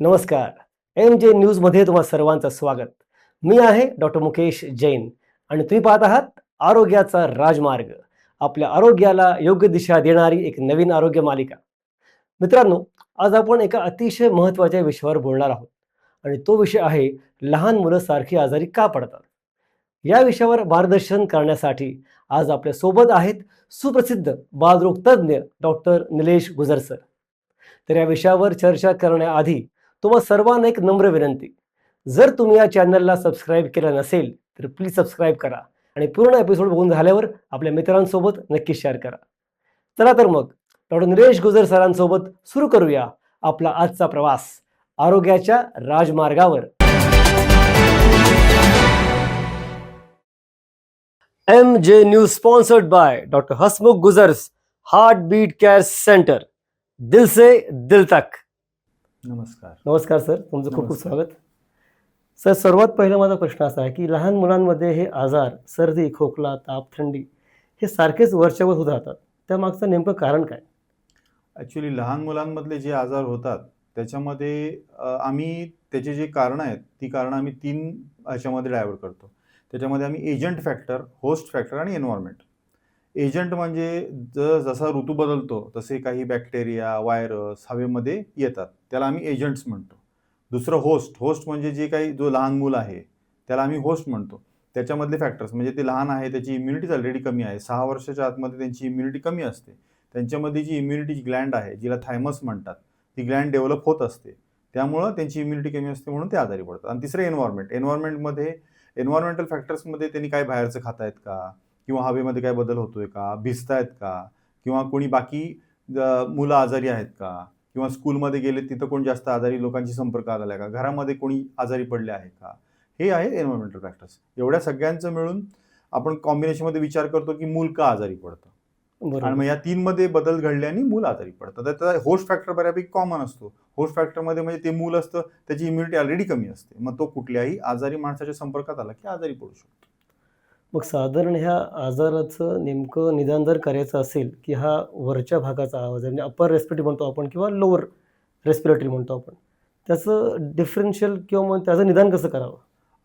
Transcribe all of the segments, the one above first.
नमस्कार. एम जे न्यूजमध्ये तुम्हा सर्वांचं स्वागत. मी आहे डॉक्टर मुकेश जैन आणि तुम्ही पाहत आहात आरोग्याचा राजमार्ग. आपल्या आरोग्याला योग्य दिशा देणारी एक नवीन आरोग्य मालिका. मित्रांनो आज आपण एका अतिशय महत्त्वाच्या विषयावर बोलणार आहोत आणि तो विषय आहे लहान मुलं सारखी आजारी का पडतात? या विषयावर मार्गदर्शन करण्यासाठी आज आपल्यासोबत आहेत सुप्रसिद्ध बालरोग तज्ज्ञ डॉक्टर निलेश गुजर सर. तर या विषयावर चर्चा करण्याआधी तुम्हा सर्वांना एक नम्र विनंती. जर तुम्ही या चॅनलला सबस्क्राईब केला नसेल तर प्लीज सबस्क्राईब करा आणि पूर्ण एपिसोड बघून झाल्यावर आपल्या मित्रांसोबत नक्की शेअर करा. चला तर मग डॉक्टर निलेश गुजर सरांसोबत सुरू करूया आपला आजचा प्रवास आरोग्याच्या राजमार्गावर. M J news sponsored by doctor Hasmukh Gujar's heart beat care centre दिल से दिल तक. नमस्कार. नमस्कार सर तुमचं खूप खूप. स्वागत. सर सर्वात पहिला माझा प्रश्न असा आहे की लहान मुलांमध्ये हे आजार सर्दी खोकला ताप थंडी हे सारखेच वर्षावर होत राहतात त्यामागचं नेमकं कारण काय? ॲक्च्युली लहान मुलांमधले जे आजार होतात त्याच्यामध्ये आम्ही त्याचे जे कारणं आहेत ती कारणं आम्ही तीन ह्याच्यामध्ये डायव्हर्ट करतो. त्याच्यामध्ये आम्ही एजंट फॅक्टर होस्ट फॅक्टर आणि एन्व्हायरमेंट एजंट म्हणजे ज जसा ऋतू बदलतो तसे काही बॅक्टेरिया व्हायरस हवेमध्ये येतात. त्याला आम्ही एजंट्स म्हणतो. दुसरं होस्ट होस्ट म्हणजे जे काही जो लहान मूल आहे त्याला आम्ही होस्ट म्हणतो. त्याच्यामधले फॅक्टर्स म्हणजे ते लहान आहे त्याची इम्युनिटी ऑलरेडी कमी आहे. सहा वर्षाच्या आतमध्ये त्यांची इम्युनिटी कमी असते. त्यांच्यामध्ये जी इम्युनिटी ग्लँड आहे जिला थायमस म्हणतात ती ग्लँड डेव्हलप होत असते. त्यामुळं त्यांची इम्युनिटी कमी असते म्हणून ते आजारी पडतात. आणि तिसरं एन्व्हायरमेंट एन्व्हायरमेंटमध्ये एन्व्हायरमेंटल फॅक्टर्समध्ये त्यांनी काय बाहेरचं खातायत का? किंवा हवेमध्ये काय बदल होतोय का? भिजतायत का? किंवा कोणी बाकी मुलं आजारी आहेत का? किंवा स्कूलमध्ये गेले तिथं कोण जास्त आजारी लोकांशी संपर्क आलेला आहे का? घरामध्ये कोणी आजारी पडले आहे का? हे आहेत एन्व्हायरमेंटल फॅक्टर्स एवढ्या सगळ्यांचं मिळून आपण कॉम्बिनेशनमध्ये विचार करतो की मूल का आजारी पडतं? आणि मग या तीन मध्ये बदल घडल्याने मूल आजारी पडतं. तर त्याचा होस्ट फॅक्टर बऱ्यापैकी कॉमन असतो. होस्ट फॅक्टरमध्ये म्हणजे ते मूल असतं त्याची इम्युनिटी ऑलरेडी कमी असते. मग तो कुठल्याही आजारी माणसाच्या संपर्कात आला की आजारी पडू शकतो. मग साधारण ह्या आजाराचं नेमकं निदान जर करायचं असेल की हा वरच्या भागाचा आवाज आहे म्हणजे अप्पर रेस्पिरेटरी म्हणतो आपण किंवा लोअर रेस्पिरेटरी म्हणतो आपण त्याचं डिफरन्शियल किंवा मग त्याचं निदान कसं करावं?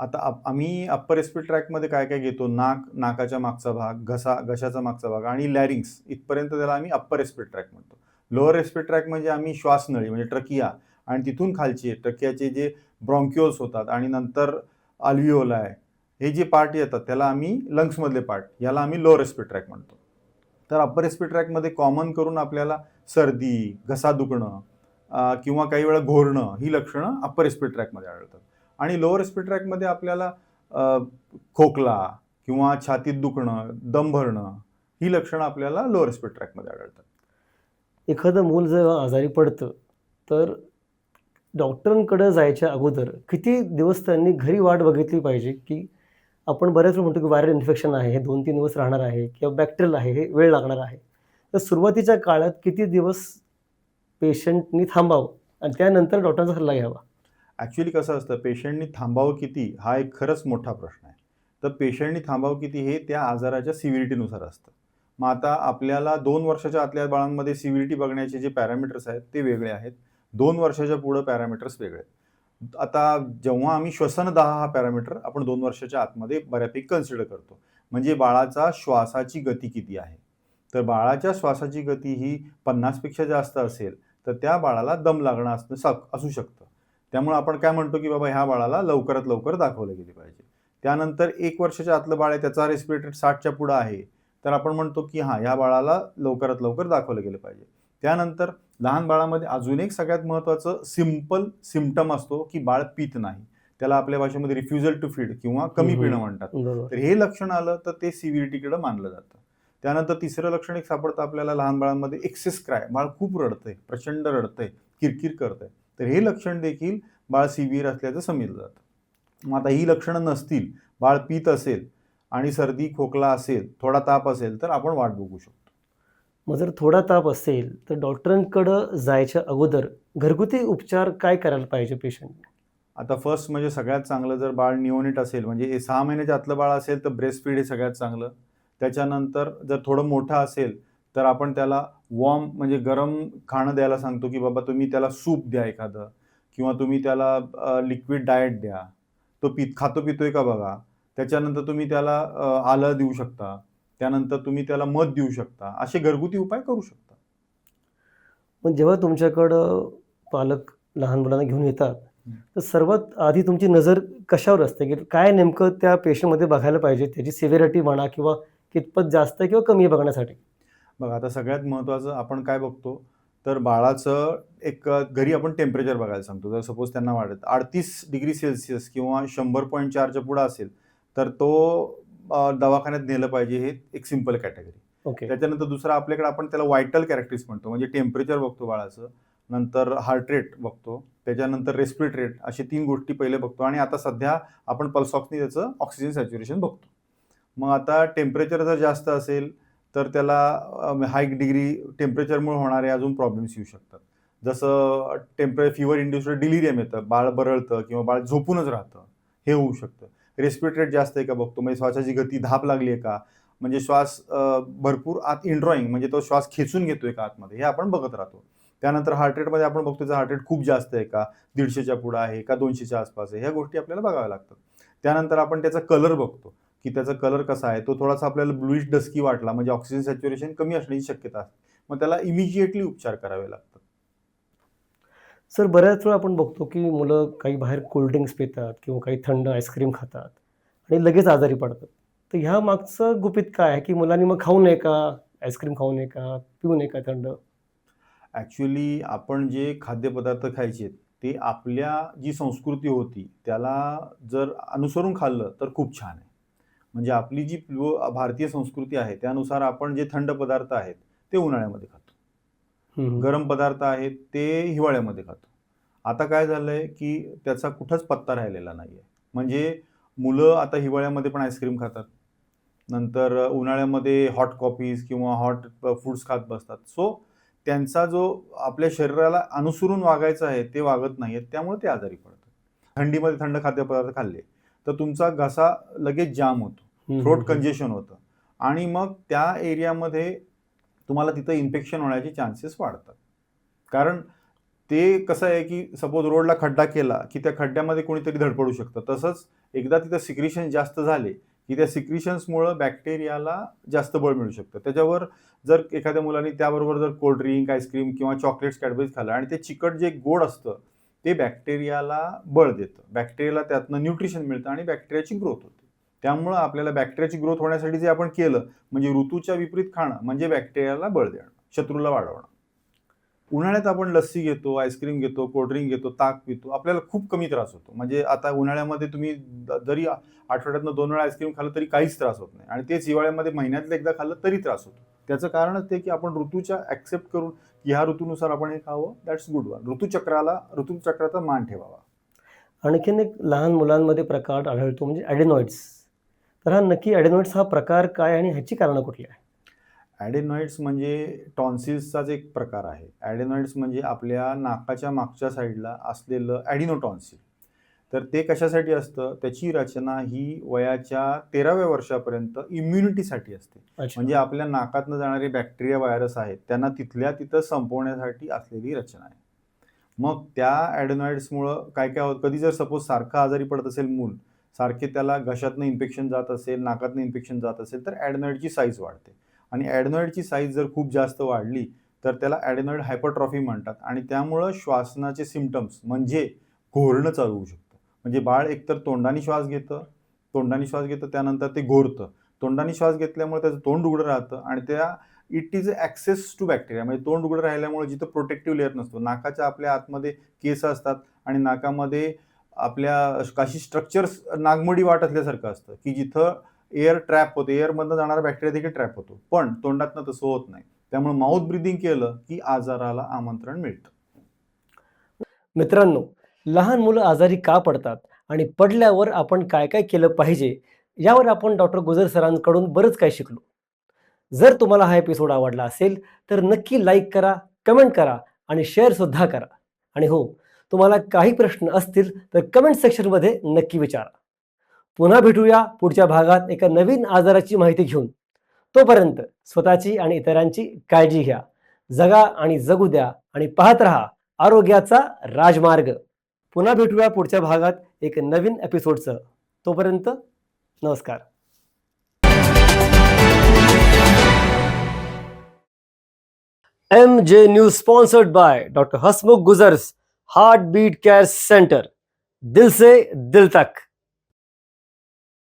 आता आप- आम्ही अप्पर रेस्पिरेटरी ट्रॅकमध्ये काय काय घेतो? नाक नाकाच्या मागचा भाग घसा घशाचा मागचा भाग आणि लॅरिंग्स इथपर्यंत त्याला आम्ही अप्पर रेस्पिरेटरी ट्रॅक म्हणतो. लोअर रेस्पिरेटरी ट्रॅक म्हणजे आम्ही श्वासनळी म्हणजे ट्रकिया आणि तिथून खालची ट्रकियाचे जे ब्रॉन्क्युअल्स होतात आणि नंतर अल्विओलाय हे जे पार्ट येतात त्याला आम्ही लंग्समधले पार्ट याला आम्ही लोअर रेस्पी ट्रॅक म्हणतो. तर अप्पर रेस्पी ट्रॅकमध्ये कॉमन करून आपल्याला सर्दी घसा दुखणं किंवा काही वेळा घोरणं ही लक्षणं अप्पर रेस्पी ट्रॅकमध्ये आढळतात. आणि लोअर रेस्पी ट्रॅकमध्ये आपल्याला खोकला किंवा छातीत दुखणं दम भरणं ही लक्षणं आपल्याला लोअर रेस्पी ट्रॅकमध्ये आढळतात. एखादं मूल जेव्हा आजारी पडतं तर डॉक्टरांकडे जायच्या अगोदर किती दिवस त्यांनी घरी वाट बघितली पाहिजे की आपण बऱ्याच म्हणतो की व्हायरल इन्फेक्शन आहे हे दोन तीन दिवस राहणार आहे किंवा बॅक्टेरियल आहे हे वेळ लागणार आहे. तर सुरुवातीच्या काळात किती दिवस पेशंटनी थांबावं आणि त्यानंतर डॉक्टरांचा सल्ला घ्यावा? ॲक्च्युली कसं असतं पेशंटनी थांबावं किती हा एक खरंच मोठा प्रश्न आहे. तर पेशंटनी थांबावं किती हे त्या आजाराच्या सिव्हिरिटीनुसार असतं. मग आता आपल्याला दोन वर्षाच्या आतल्या बाळांमध्ये सिव्हिरिटी बघण्याचे जे पॅरामीटर्स आहेत ते वेगळे आहेत. दोन वर्षाच्या पुढं पॅरामीटर्स वेगळे आहेत. आता जेव्हा आम्ही श्वसनदाह हा पॅरामीटर आपण दोन वर्षाच्या आतमध्ये बऱ्यापैकी कन्सिडर करतो. म्हणजे बाळाचा श्वासाची गती किती आहे? तर बाळाच्या श्वासाची गती ही पन्नासपेक्षा जास्त असेल तर त्या बाळाला दम लागणं असणं सक असू शकतं. त्यामुळे आपण काय म्हणतो की बाबा ह्या बाळाला लवकरात लवकर दाखवलं गेले पाहिजे. त्यानंतर एक वर्षाच्या आतलं बाळ आहे त्याचा रेस्पिरेटर साठच्या पुढं आहे. तर आपण म्हणतो की हां ह्या बाळाला लवकरात लवकर दाखवलं गेलं पाहिजे. त्यानंतर लहान बाळामध्ये अजून एक सगळ्यात महत्त्वाचं सिंपल सिम्पटम असतो की बाळ पित नाही. त्याला आपल्या भाषेमध्ये रिफ्युजल टू फीड किंवा कमी. पिणं म्हणतात. तर हे लक्षण आलं तर ते सिव्हिरिटीकडे मानलं जातं. त्यानंतर तिसरं लक्षण एक सापडतं आपल्याला लहान बाळांमध्ये एक्सेस क्राय बाळ खूप रडतंय प्रचंड रडतंय किरकिर करतंय. तर हे लक्षण देखील बाळ सिव्हिअर असल्याचं समजलं जातं. मग आता ही लक्षणं नसतील बाळ पित असेल आणि सर्दी खोकला असेल थोडा ताप असेल तर आपण वाट बघू शकतो. मग जर थोडा ताप असेल तर डॉक्टरांकडं जायच्या अगोदर घरगुती उपचार काय करायला पाहिजे पेशंटने आता फर्स्ट म्हणजे सगळ्यात चांगलं जर बाळ निओनेट असेल म्हणजे हे सहा महिन्याच्या आतलं बाळ असेल तर ब्रेस्ट फीड हे सगळ्यात चांगलं. त्याच्यानंतर जर थोडं मोठं असेल तर आपण त्याला वॉर्म म्हणजे गरम खाणं द्यायला सांगतो की बाबा तुम्ही त्याला सूप द्या एखादं किंवा तुम्ही त्याला लिक्विड डाएट द्या. तो पित खातो पितोय का बघा? त्याच्यानंतर तुम्ही त्याला आलं देऊ शकता. त्यानंतर तुम्ही त्याला मध देऊ शकता. असे घरगुती उपाय करू शकता. पण जेव्हा तुमच्याकडं पालक लहान मुलांना घेऊन येतात. तर सर्वात आधी तुमची नजर कशावर असते? की काय नेमकं त्या पेशंटमध्ये बघायला पाहिजे? त्याची सिव्हिरिटी म्हणा किंवा कितपत जास्त आहे किंवा कमी आहे बघण्यासाठी? बघा आता सगळ्यात महत्त्वाचं आपण काय बघतो? तर बाळाचं एक घरी आपण टेम्परेचर बघायला सांगतो. जर सपोज त्यांना वाढत अडतीस डिग्री सेल्सिअस किंवा शंभर पॉईंट चारच्या पुढं असेल तर तो दवाखान्यात नेलं पाहिजे हे एक सिंपल कॅटेगरी ओके त्याच्यानंतर दुसरा आपल्याकडे आपण त्याला वायटल कॅरेक्टरिस्ट म्हणतो. म्हणजे टेम्परेचर बघतो बाळाचं नंतर हार्ट रेट बघतो त्याच्यानंतर रेस्पिरेट रेट असे तीन गोष्टी पहिले बघतो आणि आता सध्या आपण पल्सॉक्सनी त्याचं ऑक्सिजन सॅच्युरेशन बघतो. मग आता टेम्परेचर जर जास्त असेल तर त्याला हाय डिग्री टेम्परेचरमुळे होणारे अजून प्रॉब्लेम्स येऊ शकतात. जसं टेम्परे फिवर इंड्युस्ड डिलिरियम येतं बाळ बरळतं किंवा बाळ झोपूनच राहतं हे होऊ शकतं. रेस्पिरेट रेट जास्त आहे का बघतो? म्हणजे श्वासाची गती धाप लागली आहे का? म्हणजे श्वास भरपूर आत इनड्रॉईंग म्हणजे तो श्वास खेचून घेतोय का आतमध्ये? हे आपण बघत राहतो. त्यानंतर हार्ट रेटमध्ये आपण बघतो त्याचा हार्ट रेट खूप जास्त आहे का? दीडशेच्या पुढं आहे का? दोनशेच्या आसपास आहे? ह्या गोष्टी आपल्याला बघाव्या लागतात. त्यानंतर आपण त्याचा कलर बघतो की त्याचा कलर कसा आहे? तो थोडासा आपल्याला ब्लूइश डस्की वाटला म्हणजे ऑक्सिजन सॅच्युरेशन कमी असण्याची शक्यता असते. मग त्याला इमिजिएटली उपचार करावे लागतात. सर बऱ्याच वेळा आपण बघतो की मुलं काही बाहेर कोल्ड्रिंक्स पितात किंवा काही थंड आईस्क्रीम खातात आणि लगेच आजारी पडतात. तर ह्या मागचं गुपित काय आहे की मुलांनी मग खाऊ नये का? आईस्क्रीम खाऊ नये का? पिऊ नये का थंड? ॲक्च्युली आपण जे खाद्यपदार्थ खायचे ते आपल्या जी संस्कृती होती त्याला जर अनुसरून खाल्लं तर खूप छान आहे. म्हणजे आपली जी भारतीय संस्कृती आहे त्यानुसार आपण जे थंड पदार्थ आहेत ते उन्हाळ्यामध्ये खातो. गरम पदार्थ आहेत ते हिवाळ्यामध्ये खातो. आता काय झालंय की त्याचा कुठंच पत्ता राहिलेला नाही आहे म्हणजे मुलं आता हिवाळ्यामध्ये पण आईस्क्रीम खातात. नंतर उन्हाळ्यामध्ये हॉट कॉफीज किंवा हॉट फूड्स खात बसतात. सो त्यांचा जो आपल्या शरीराला अनुसरून वागायचं आहे ते वागत नाही आहेत त्यामुळे ते आजारी पडतात. थंडीमध्ये थंड खाद्यपदार्थ खाल्ले तर तुमचा घसा लगेच जाम होतो. थ्रोट कंजेशन होतं. आणि मग त्या एरियामध्ये तुम्हाला तिथं इन्फेक्शन होण्याचे चान्सेस वाढतात. कारण ते कसं आहे की सपोज रोडला खड्डा केला की त्या खड्ड्यामध्ये कोणीतरी धडपडू शकतं. तसंच एकदा तिथं सिक्रिशन जास्त झाले की त्या सिक्रिशन्समुळं बॅक्टेरियाला जास्त बळ मिळू शकतं. त्याच्यावर जर एखाद्या मुलांनी त्याबरोबर जर कोल्ड्रिंक आईस्क्रीम किंवा चॉकलेट्स कॅडबरीज खाल्लं आणि ते चिकट जे गोड असतं ते बॅक्टेरियाला बळ देतं. बॅक्टेरियाला त्यातनं न्यूट्रिशन मिळतं आणि बॅक्टेरियाची ग्रोथ होते. त्यामुळं आपल्याला बॅक्टेरियाची ग्रोथ होण्यासाठी जे आपण केलं म्हणजे ऋतूच्या विपरीत खाणं म्हणजे बॅक्टेरियाला बळ देणं शत्रूला वाढवणं. उन्हाळ्यात आपण लस्सी घेतो आईस्क्रीम घेतो कोल्ड्रिंक घेतो ताक पितो आपल्याला खूप कमी त्रास होतो. म्हणजे आता उन्हाळ्यामध्ये तुम्ही जरी आठवड्यातनं दोन वेळा आईस्क्रीम खाल्लं तरी काहीच त्रास होत नाही. आणि तेच हिवाळ्यामध्ये महिन्यातलं एकदा खाल्लं तरी त्रास होतो. त्याचं कारणच ते की आपण ऋतूच्या ॲक्सेप्ट करून की ह्या ऋतूनुसार आपण हे खावं दॅट्स गुड वन ऋतूचक्राला ऋतूचक्राचा मान ठेवावा. आणखीन एक लहान मुलांमध्ये प्रकार आढळतो म्हणजे ॲडेनॉइड्स तर हा नक्की ॲडेनॉइड्स हा प्रकार काय आणि ह्याची कारणं कुठली आहे? ॲडेनॉइड्स म्हणजे टॉन्सिल्सचाच एक प्रकार आहे. ॲडेनॉइड्स म्हणजे आपल्या नाकाच्या मागच्या साईडला असलेलं ॲडिनोटॉन्सिल तर ते कशासाठी असतं? त्याची रचना ही वयाच्या तेराव्या वर्षापर्यंत इम्युनिटीसाठी असते. म्हणजे आपल्या नाकातनं जाणारे बॅक्टेरिया व्हायरस आहेत त्यांना तिथल्या तिथं संपवण्यासाठी असलेली रचना आहे. मग त्या ॲडेनॉइड्समुळं काय काय होत? कधी जर सपोज सारखं आजारी पडत असेल मूल सारखे त्याला घशातनं इन्फेक्शन जात असेल नाकातनं इन्फेक्शन जात असेल तर ॲडनॉईडची साईज वाढते. आणि ॲडनॉईडची साईज जर खूप जास्त वाढली तर त्याला ॲडेनॉइड हायपरट्रॉफी म्हणतात. आणि त्यामुळं श्वासनाचे सिमटम्स म्हणजे घोरणं चालू होऊ शकतं. म्हणजे बाळ एकतर तोंडाने श्वास घेतं तोंडाने श्वास घेतं त्यानंतर ते घोरतं. तोंडाने श्वास घेतल्यामुळे त्याचं तोंड उघडं राहतं आणि त्या it is access to bacteria म्हणजे तोंड उघडं राहिल्यामुळे जिथं प्रोटेक्टिव्ह लेअर नसतो नाकाच्या आपल्या आतमध्ये केस असतात आणि नाकामध्ये आपल्या काही स्ट्रक्चर्स नागमोडी वाट असल्यासारखं असतं. की जिथं एअर ट्रॅप होते. एअरमधनं जाणारा बॅक्टेरिया देखील ट्रॅप होतो. पण तोंडातनं तसं होत नाही. त्यामुळे माउथ ब्रिदिंग केलं की आजाराला आमंत्रण मिळतं. मित्रांनो लहान मुलं आजारी का पडतात आणि पडल्यावर आपण काय काय केलं पाहिजे यावर आपण डॉक्टर गुजर सरांकडून बरंच काही शिकलो. जर तुम्हाला हा एपिसोड आवडला असेल तर नक्की लाईक करा कमेंट करा आणि शेअर सुद्धा करा. आणि हो तुम्हाला काही प्रश्न असतील तर कमेंट सेक्शनमध्ये नक्की विचारा. पुन्हा भेटूया पुढच्या भागात एका नवीन आजाराची माहिती घेऊन. तोपर्यंत स्वतःची आणि इतरांची काळजी घ्या. जगा आणि जगू द्या आणि पाहत रहा आरोग्याचा राजमार्ग. पुन्हा भेटूया पुढच्या भागात एक नवीन एपिसोडचं तोपर्यंत नमस्कार. M J news sponsored by doctor Hasmukh Gujar's heart beat care centre. दिल से दिल तक.